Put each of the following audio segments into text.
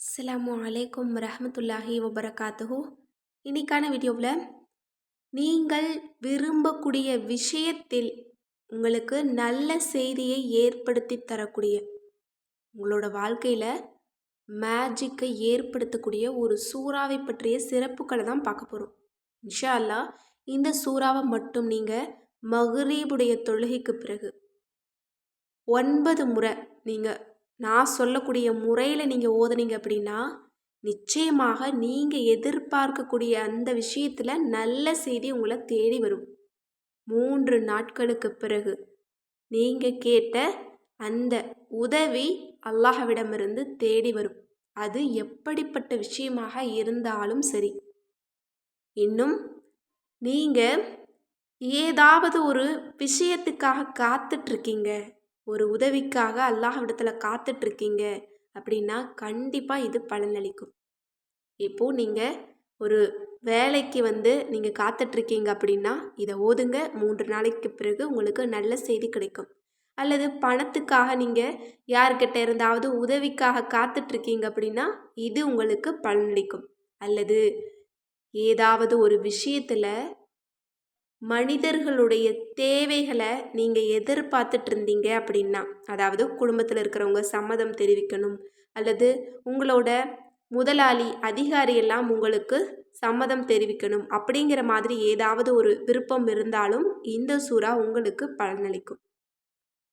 அஸ்லாம் அலைக்கும் ரஹமத்துல்லாஹி வபரகாத்துஹூ. இன்னைக்கான வீடியோவில் நீங்கள் விரும்பக்கூடிய விஷயத்தில் உங்களுக்கு நல்ல செய்தியை ஏற்படுத்தி தரக்கூடிய உங்களோட வாழ்க்கையில் மேஜிக்கை ஏற்படுத்தக்கூடிய ஒரு சூறாவை பற்றிய சிறப்புகளை தான் பார்க்க போகிறோம் இன்ஷா அல்லாஹ் இந்த சூறாவை மட்டும் நீங்கள் மகரீபுடைய தொழுகைக்கு பிறகு ஒன்பது முறை நீங்கள் நான் சொல்லக்கூடிய முறையில் நீங்கள் ஓதுனீங்க அப்படின்னா நிச்சயமாக நீங்கள் எதிர்பார்க்கக்கூடிய அந்த விஷயத்தில் நல்ல செய்தி உங்களை தேடி வரும். மூன்று நாட்களுக்கு பிறகு நீங்கள் கேட்ட அந்த உதவி அல்லாஹவிடமிருந்து தேடி வரும். அது எப்படிப்பட்ட விஷயமாக இருந்தாலும் சரி. இன்னும் நீங்கள் ஏதாவது ஒரு விஷயத்துக்காக காத்துட்ருக்கீங்க ஒரு உதவிக்காக அல்லாஹ்விடத்தில் காத்துட்ருக்கீங்க அப்படின்னா கண்டிப்பாக இது பலனளிக்கும். இப்போது நீங்கள் ஒரு வேலைக்கு வந்து நீங்கள் காத்துட்ருக்கீங்க அப்படின்னா இதை ஓதுங்க. மூன்று நாளைக்கு பிறகு உங்களுக்கு நல்ல செய்தி கிடைக்கும். அல்லது பணத்துக்காக நீங்கள் யார்கிட்ட இருந்தாவது உதவிக்காக காத்துட்ருக்கீங்க அப்படின்னா இது உங்களுக்கு பலனளிக்கும். அல்லது ஏதாவது ஒரு விஷயத்தில் மனிதர்களுடைய தேவைகளை நீங்கள் எதிர்பார்த்துட்டு இருந்தீங்க அப்படின்னா அதாவது குடும்பத்தில் இருக்கிறவங்க சம்மதம் தெரிவிக்கணும் அல்லது உங்களோட முதலாளி அதிகாரி எல்லாம் உங்களுக்கு சம்மதம் தெரிவிக்கணும் அப்படிங்கிற மாதிரி ஏதாவது ஒரு விருப்பம் இருந்தாலும் இந்த சூறா உங்களுக்கு பலனளிக்கும்.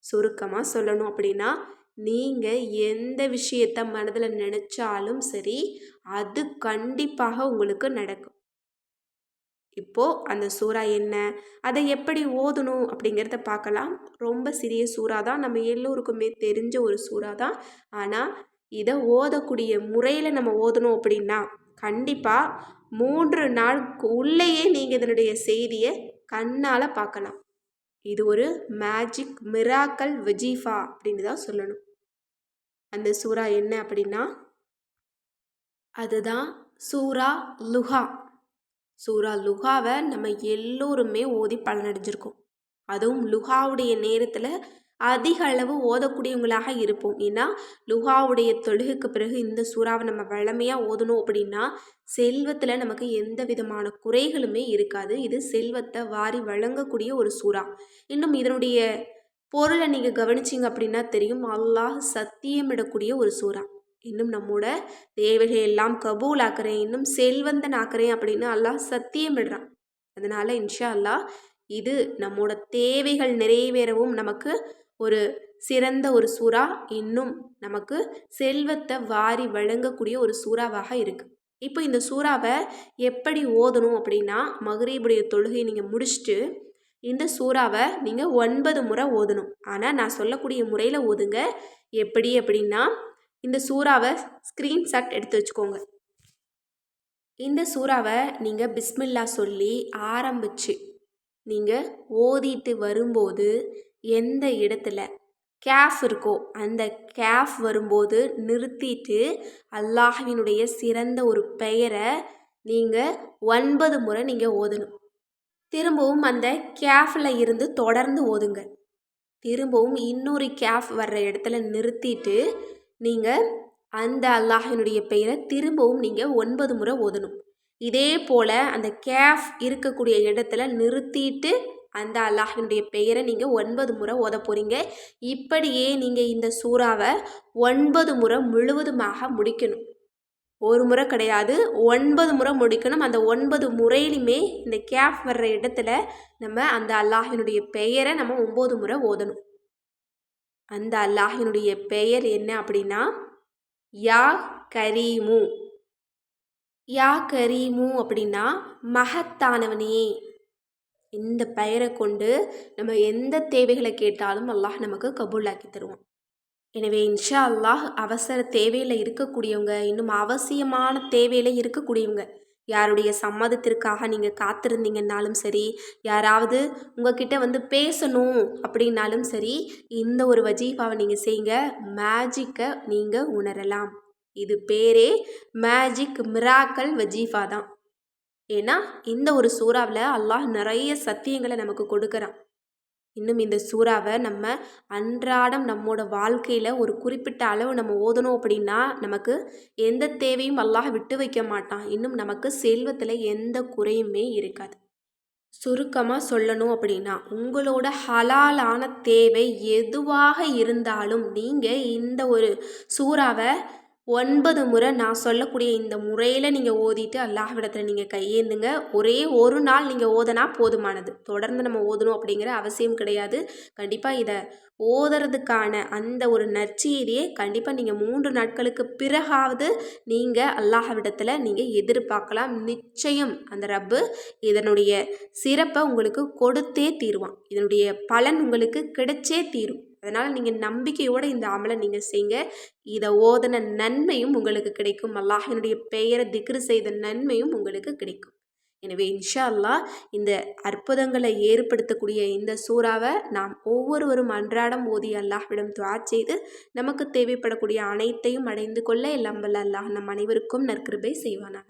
சுருக்கமாக சொல்லணும் அப்படின்னா நீங்கள் எந்த விஷயத்த மனதில் நினச்சாலும் சரி அது கண்டிப்பாக உங்களுக்கு நடக்கும். இப்போது அந்த சூறா என்ன? அதை எப்படி ஓதணும் அப்படிங்கிறத பார்க்கலாம். ரொம்ப சிறிய சூறா தான். நம்ம எல்லோருக்குமே தெரிஞ்ச ஒரு சூறா தான். ஆனால் இதை ஓதக்கூடிய முறையில் நம்ம ஓதணும் அப்படின்னா கண்டிப்பாக மூன்று நாளுக்கு உள்ளேயே நீங்கள் இதனுடைய செய்தியை கண்ணால் பார்க்கலாம். இது ஒரு மேஜிக் மிராக்கல் வஜீஃபா அப்படின்னு தான் சொல்லணும். அந்த சூறா என்ன அப்படின்னா அதுதான் சூரா லுஹா. சூரா லுஹாவை நம்ம எல்லோருமே ஓதி பலனடைஞ்சிருக்கோம். அதுவும் லுஹாவுடைய நேரத்தில் அதிக அளவு ஓதக்கூடியவங்களாக இருப்போம். ஏன்னா லுஹாவுடைய தொழுகுக்கு பிறகு இந்த சூறாவை நம்ம வளமையாக ஓதணும் அப்படின்னா செல்வத்தில் நமக்கு எந்த விதமான குறைகளுமே இருக்காது. இது செல்வத்தை வாரி வழங்கக்கூடிய ஒரு சூறா. இன்னும் இதனுடைய பொருளை நீங்கள் கவனிச்சிங்க அப்படின்னா தெரியும். அல்லாஹ் சத்தியமிடக்கூடிய ஒரு சூறா. இன்னும் நம்மோட தேவைகள் எல்லாம் கபூல் ஆக்குறேன் இன்னும் செல்வந்தன் ஆக்குறேன் அப்படின்னு அல்லாஹ் சத்தியமிடுறான் அதனால் இன்ஷா அல்லாஹ் இது நம்மோட தேவைகள் நிறைவேறவும் நமக்கு ஒரு சிறந்த ஒரு சூறா இன்னும் நமக்கு செல்வத்தை வாரி வழங்கக்கூடிய ஒரு சூறாவாக இருக்குது இப்போ இந்த சூறாவை எப்படி ஓதணும் அப்படின்னா மகரீபுடைய தொழுகை நீங்கள் முடிச்சுட்டு இந்த சூறாவை நீங்கள் ஒன்பது முறை ஓதணும். ஆனால் நான் சொல்லக்கூடிய முறையில் ஓதுங்க. எப்படி அப்படின்னா இந்த சூறாவை ஸ்க்ரீன்ஷாட் எடுத்து வச்சுக்கோங்க. இந்த சூறாவை நீங்கள் பிஸ்மில்லா சொல்லி ஆரம்பிச்சு நீங்கள் ஓதிட்டு வரும்போது எந்த இடத்துல கேஃப் இருக்கோ அந்த கேஃப் வரும்போது நிறுத்திட்டு அல்லாஹினுடைய சிறந்த ஒரு பெயரை நீங்கள் ஒன்பது முறை நீங்கள் ஓதணும். திரும்பவும் அந்த கேஃபில் இருந்து தொடர்ந்து ஓதுங்க. திரும்பவும் இன்னொரு கேஃப் வர்ற இடத்துல நிறுத்திட்டு நீங்கள் அந்த அல்லாஹினுடைய பெயரை திரும்பவும் நீங்கள் ஒன்பது முறை ஓதணும். இதே போல் அந்த கேஃப் இருக்கக்கூடிய இடத்துல நிறுத்திட்டு அந்த அல்லாஹினுடைய பெயரை நீங்கள் ஒன்பது முறை ஓத போகிறீங்க இப்படியே நீங்கள் இந்த சூறாவை ஒன்பது முறை முழுவதுமாக முடிக்கணும். ஒரு முறை கிடையாது ஒன்பது முறை முடிக்கணும். அந்த ஒன்பது முறையிலுமே இந்த கேஃப் வர்ற இடத்துல நம்ம அந்த அல்லாஹினுடைய பெயரை நம்ம ஒம்பது முறை ஓதணும். அந்த அல்லாஹினுடைய பெயர் என்ன அப்படின்னா யா கரீமு. யா கரீமு அப்படின்னா மகத்தானவனே. இந்த பெயரை கொண்டு நம்ம எந்த தேவைகளை கேட்டாலும் அல்லாஹ் நமக்கு கபூலாக்கி தருவான். எனவே இன்ஷா அல்லாஹ் அவசர தேவையில் இருக்கக்கூடியவங்க இன்னும் அவசியமான தேவையில் இருக்கக்கூடியவங்க யாருடைய சம்மதத்திற்காக நீங்கள் காத்திருந்தீங்கன்னாலும் சரி யாராவது உங்ககிட்ட வந்து பேசணும் அப்படின்னாலும் சரி இந்த ஒரு வஜீஃபாவை நீங்கள் செய்யுங்க மேஜிக்கை நீங்கள் உணரலாம். இது பேரே மேஜிக் மிராக்கல் வஜீஃபா தான். ஏன்னா இந்த ஒரு சூறாவில் அல்லாஹ் நிறைய சத்தியங்களை நமக்கு கொடுக்குறான். இன்னும் இந்த சூறாவை நம்ம அன்றாடம் நம்மோட வாழ்க்கையில் ஒரு குறிப்பிட்ட அளவு நம்ம ஓதணும் அப்படின்னா நமக்கு எந்த தேவையும் அல்லாஹ் விட்டு வைக்க மாட்டான். இன்னும் நமக்கு செல்வத்தில் எந்த குறையுமே இருக்காது. சுருக்கமாக சொல்லணும் அப்படின்னா உங்களோட ஹலாலான தேவை எதுவாக இருந்தாலும் நீங்கள் இந்த ஒரு சூறாவை ஒன்பது முறை நான் சொல்லக்கூடிய இந்த முறையில் நீங்கள் ஓதிட்டு அல்லாஹ்விடத்தில் நீங்கள் கையேந்துங்க. ஒரே ஒரு நாள் நீங்கள் ஓதனா போதுமானது. தொடர்ந்து நம்ம ஓதணும் அப்படிங்கிற அவசியம் கிடையாது. கண்டிப்பாக இதை ஓதுறதுக்கான அந்த ஒரு நற்செய்தியை கண்டிப்பாக நீங்கள் மூன்று நாட்களுக்கு பிறகாவது நீங்கள் அல்லாஹ்விடத்தில் நீங்கள் எதிர்பார்க்கலாம். நிச்சயம் அந்த ரப்பு இதனுடைய சிறப்பை உங்களுக்கு கொடுத்தே தீருவான். இதனுடைய பலன் உங்களுக்கு கிடைச்சே தீரும். அதனால் நீங்கள் நம்பிக்கையோடு இந்த அமலை நீங்கள் செய்யுங்க இதை ஓதன நன்மையும் உங்களுக்கு கிடைக்கும். அல்லாஹினுடைய பெயரை திக்ரு செய்த நன்மையும் உங்களுக்கு கிடைக்கும். எனவே இன்ஷா அல்லாஹ் இந்த அற்புதங்களை ஏற்படுத்தக்கூடிய இந்த சூறாவை நாம் ஒவ்வொருவரும் அன்றாடம் ஓதி அல்லாஹ்விடம் துவா செய்து நமக்கு தேவைப்படக்கூடிய அனைத்தையும் அடைந்து கொள்ள எல்லாம் வல்ல அல்லாஹ் நம் அனைவருக்கும் நற்கிருபை செய்வானாக.